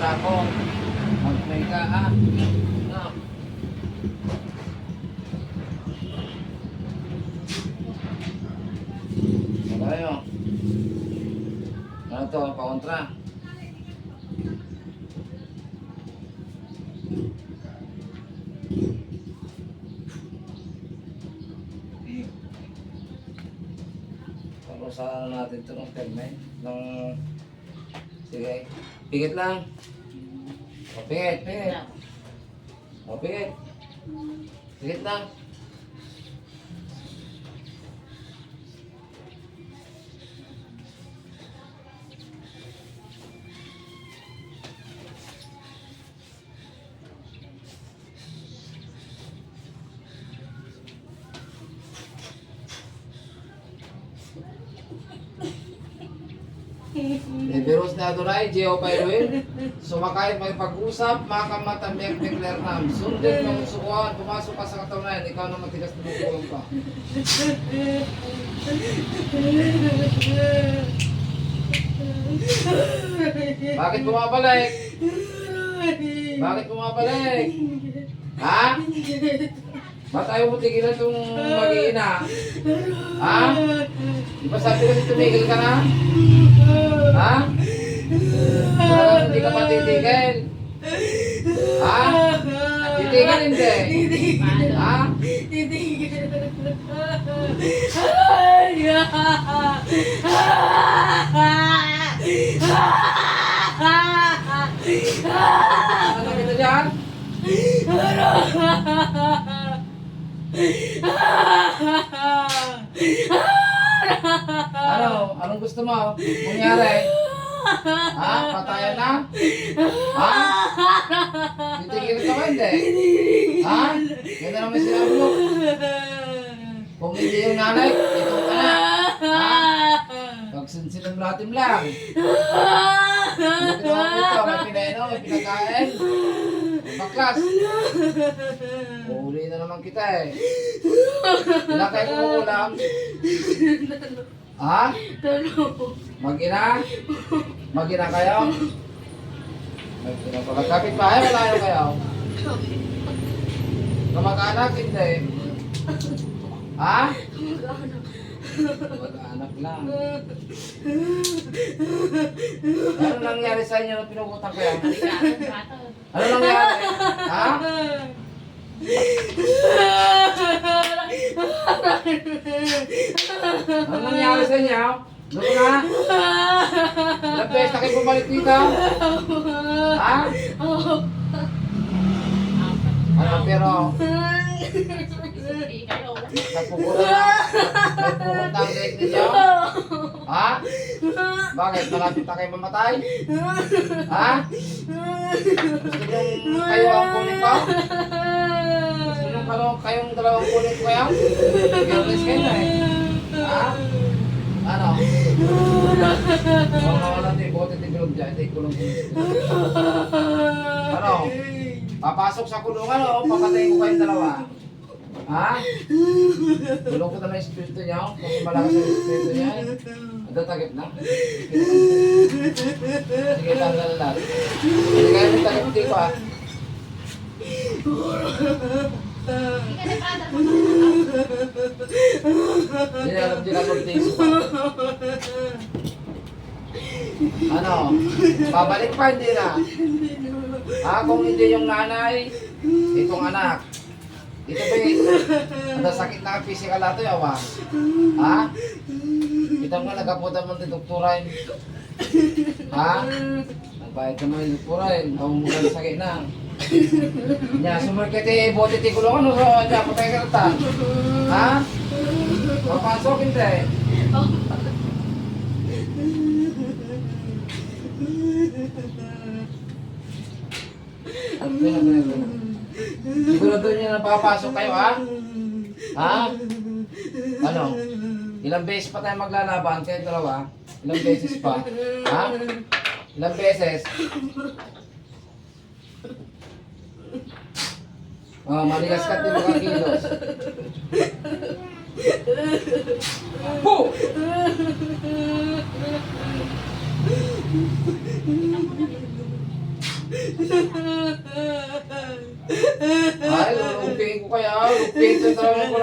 ako. Mag-pray ka, ah. No. Tayo. Ano to? Pakontra. Ano natin ito ng termine. Ng... Sige. Pigit lang. O, pigit, pigit. O, lang. Liberos na Adonai, Geo Pairuin, sumakay may pag-usap, makamata, mek declare nam. Sundin ng sukuan, pumasok ka sa katawan, ikaw na matigas na bukulong ka. Bakit bumabalik? Bakit bumabalik? Ha? Ba't ayaw mo tigilan itong mag-iina? Ha? Di ba sabi kasi tumigil ka na? Ha? Talagang hindi ka pa titigil? Ha? Titigil hindi? Ha? Ano kita dyan? Ano? Anong gusto mo? Mangyari? Ha? Patayan na? Ha? Titigil ka ba hindi? Ha? Ganda naman sinabi mo. Kung hindi yung nanay, itong anak. Ha? Pagsinsilang natin lang. Ano ginawa mo ito? May pinainom, may pinakain. Baklas. Uli na naman kita eh. Ilan kayo kumukulam? Ha? Mag-ina? Mag-ina kayo? Mag-ina pa. Magkapit pa kayo, malayo kayo. Kamag-anak, hindi. Ha? Mag-anak lang. Ano nangyari sa inyo nung pinugutan ko yan? Ano nangyari? Ano nangyari sa inyo? Doon na? Ilang beses na kayo bumalik dito? Ha? Ano pero nagpupunta nagpupunta ang leg ninyo? Ha? Bakit? Malapit na kayo mamatay? Ha? Gusto nyo kayo ang kunin ko? Kayo, kayong dalawang kunin ko kayo? Careless kayo na eh. Ha? Ano? Kung nawala ito, bote ito bilog dyan, ito kulong Ano? Papasok sa kulungan o papatayin ko kayong dalawa? Ha? Tulong ko na lang yung espiritu niya. Kung malakas ang espiritu niya. Ang tatagip na. Sige, tanggal na. Hindi kayo may tagip dito ah. Ano? Babalik pa hindi na. Ha? Kung hindi yung nanay, itong anak. Ito ba yung ang sakit na physical ato yawa? Ha? Ito nga nagaputan mo ng doktorain. Ha? Nagbayad ka mo yung doktorain. Ang mula sakit na. Nya, sumarket eh, bote ti kulungan no, so, nya, patay ka ta. Ha? Papasok hindi. Sigurado niya na papasok kayo, ha? Ha? Ano? Ilang beses pa tayo maglalaban kayo dalawa? Ilang beses pa? Ha? Ilang beses? Oh, maligas ka din mga kilos. Po! Ay, lulupin ko kaya. Lulupin ko talaga ko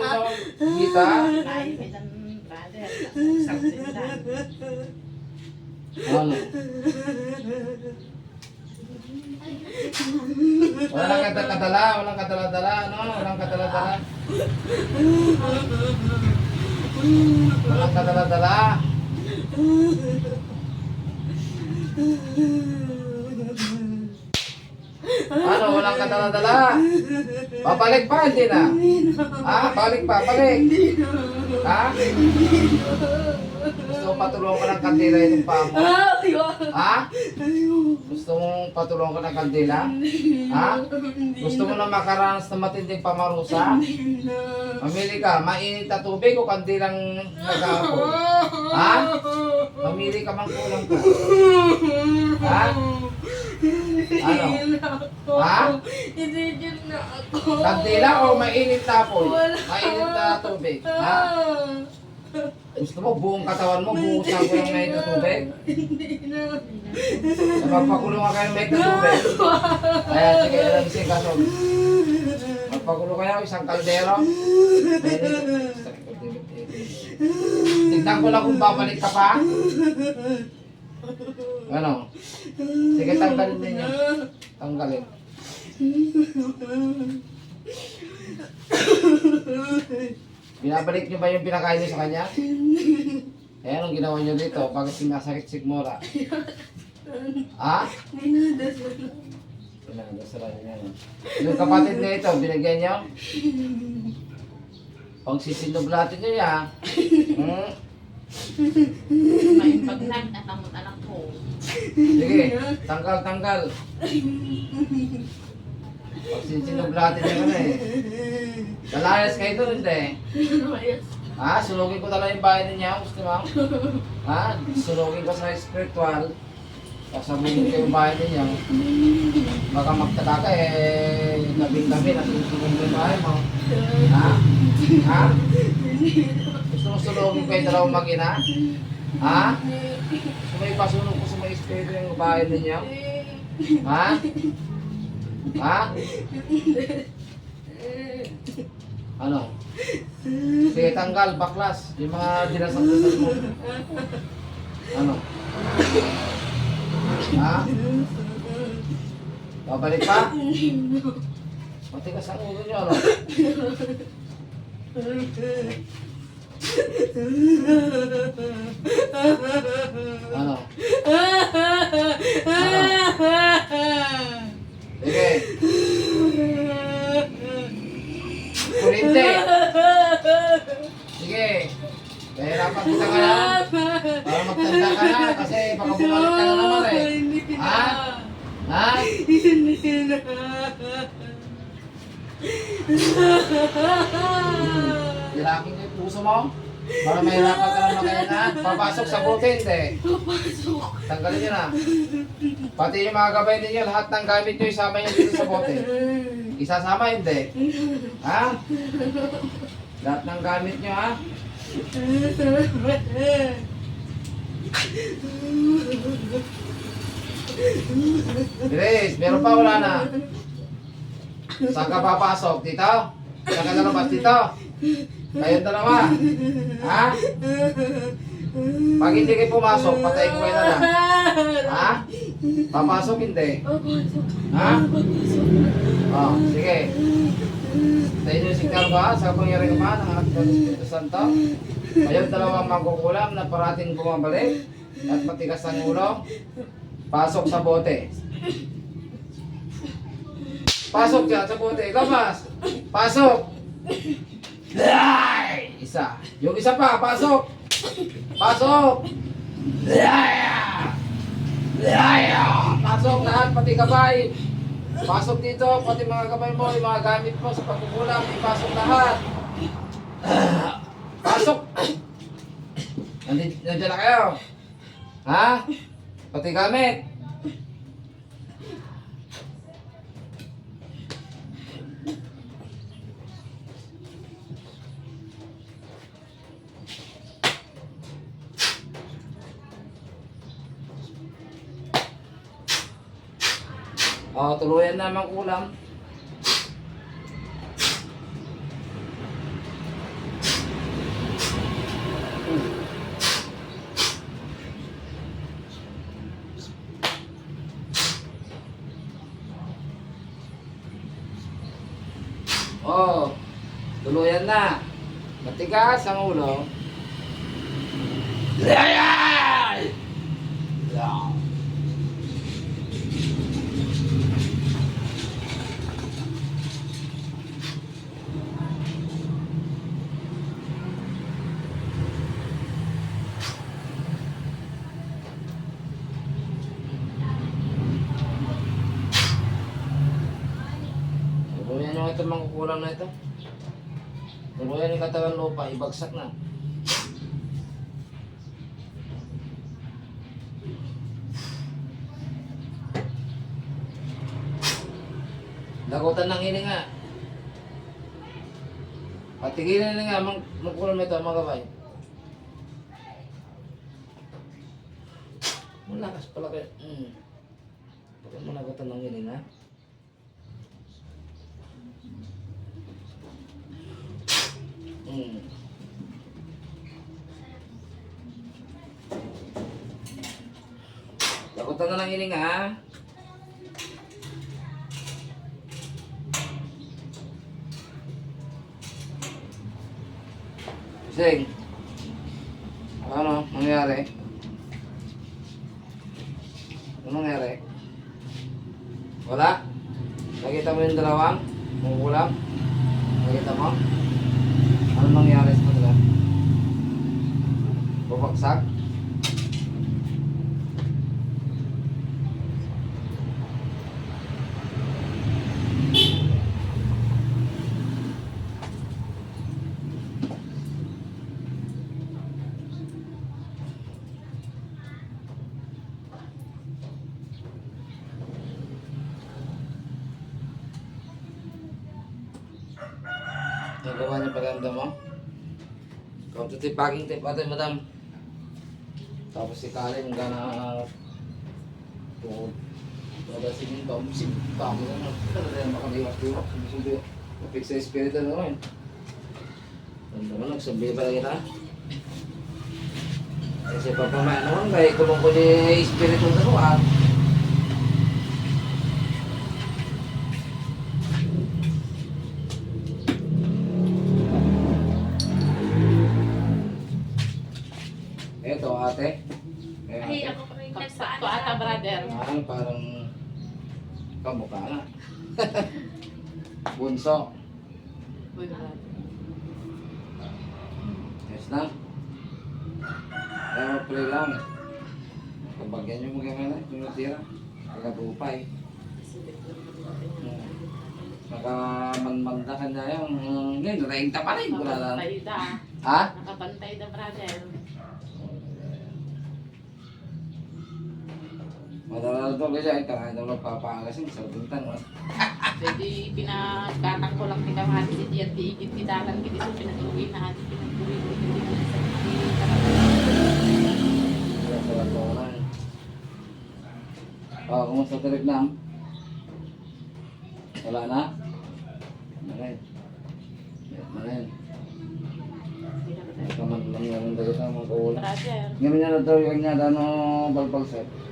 mo sa kita. Ay, bisan brother. Sakit lang. Ano? Walang kadala, walang kadala-dala, ano? Walang kadala-dala. Walang kadala-dala. Ano, walang kadala-dala. Papalik pa, hindi na. Ha? Balik pa, balik. Ha? Mo patulong ka ng kandila yung paa mo? Ha? Gusto mong patulong ka ng kandila? Ha? Gusto mo na makaranas na matinding pamarusa? Mamili ka, mainit na tubig o kandilang nag-aapon? Ha? Mamili ka mang kulang ka. Ha? Ano? Ha? Din na ako. Kandila o mainit na apoy? Wala. Mainit na tubig? Ha? Gusto mo buong katawan mo, buhusan ko ng mainit na tubig? Hindi na. Magpakulong ka kayo ng mainit na tubig? Ayan, sige, alam siya kaso. Magpakulo kayo, isang kaldero. Tignan ko lang kung babalik ka pa. Ano? Sige, tanggalin ninyo. Tanggalin. Binabalik niyo ba yung pinakain niyo sa kanya? Eh, anong ginawa niyo dito? Bakit sinasakit sigmura? Ha? Dinadasal. Pinagasalan niya. Yung kapatid niya ito, binigyan niyo? Pang sisinublatin niyo ya. Hmm? May pagnag na kamot anak ko. Sige, tanggal, tanggal. Pag sisinublatin niyo na eh. Lalayas kayo doon, hindi. Ha? Sunugin ko talaga yung bahay ninyo. Gusto mo? Ha? Sunugin ko sa spiritual. Kasabungin ko yung bahay ninyo. Baka magtataka eh, labing-labi na susunugin ko yung bahay mo. Ha? Ha? Gusto mo sunugin ko yung dalawang mag-ina? Ha? Gusto mo ipasunog ko sa mga espiritu yung bahay ninyo? Ha? Ha? Ano? Sige, tanggal, baklas. Yung mga dinasal-dasal mo. Ano? Ha? Babalik pa? Matigas ang ulo nyo, ano? Ano? Sige. Sige. Kahirapan kita ka na. Para magtanda ka na. Kasi baka bumalik ka na naman eh. Ha? Ha? Hirakin ko yung puso mo. Para mahirapan ka na magkaya na. Papasok sa bote, hindi. Tanggalin nyo na. Pati yung mga gabay ninyo, lahat ng gamit nyo, isama nyo dito sa bote. Isasama, hindi. Ha? Lahat ng gamit nyo, ha? Grace, meron pa wala na? Saan ka papasok? Dito? Saan ka lalabas? Dito? Kayong dalawa? Ha? Pag hindi kayo pumasok, patayin ko kayo na lang. Ha? Papasok hindi? Ha? Oh, sige. Sa inyo signal ba? Sa pangyari ka ba? Ng anak ng Espiritu Santo? Kayong dalawang magkukulam na parating bumabalik at matigas ang ulo. Pasok sa bote. Pasok dyan sa bote. Labas! Pasok! Ay! Isa. Yung isa pa, pasok! Pasok! Laya! Laya! Pasok lahat, pati kabay. Pasok dito, pati mga kabay mo, yung mga gamit mo sa pagkukulang, ipasok lahat. Pasok! Nandito, nandiyan na kayo. Ha? Pati gamit. Oh, tuluyan naman ulam. Oh, tuluyan na. Matigas ang ulo. Ay! Yeah. Tuluyan kukulang na ito. Tuluyan yung katawan lupa, ibagsak na. Lagutan ng hininga. Patigilin na nga, mang magkulang na ito mga kabay. Malakas pala kayo. Mm. Bakit mo lagutan ng hininga? Mm. Lagutan na ng hininga ha. Sing. Ano nangyari? Ano nangyari? Wala? Nakita mo yung dalawang? Mungkulang? Nakita mo? Ano nangyari sa kanila? Bubagsak? Nagawa niya paganda mo? Ito paging tip ate madam. Tapos si yung gana tuhod. Wala si Pamo na naman. Ano na makaliwas-liwas. Subi, kapit sa espiritu na naman. Ano naman, nagsabi pa lang kita. Kasi papamayan naman, kaya kulong ko ni espiritu na ko ah. Eto ate. Eh, Ay, ate. ako pa rin Sakto ata, brother. Parang parang kamukha na. Bunso. Brother. Yes na. Kaya play lang. Kabagyan nyo mga mga yung natira. Kagabupay. Hmm. Nakamanmanda ka na yung ngayon, nainta pa rin. Wala lang. Nakabantay da. Ha? Nakabantay da, brother. Madala to kasi ay kaya daw nagpapangalas yung sa bintan. Jadi pinagkatang ko lang ni Kamati si Diyan di ikit ni Dalan kiti so pinatuloy na ati pinatuloy ko kiti na sa sa lakonan. Oh, kumusta trip na? Wala na? Marin. Marin. Kaman lang yung dagat ng mga kaulan. Ngayon na daw yung niya dano balbal set.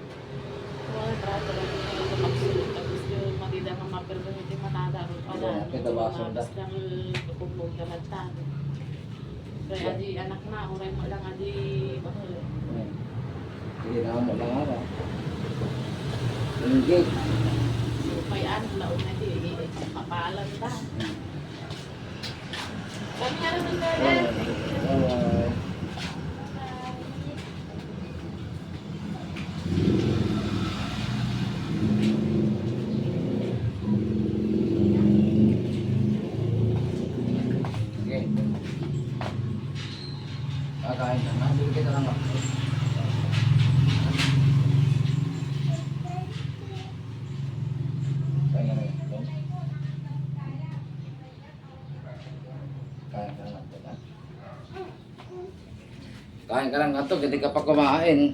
Kaya adi anak na, uray mo lang adi bakal. Sige na mo lang ara. Inggit. May ano na di, papalan da. Kami nga rin ng brother. Bye. Sige. Kakain ka na. Bili kita lang ako. Kaya na rin. Kain ka lang. teka. Kain ka lang ito, hindi ka pa kumain.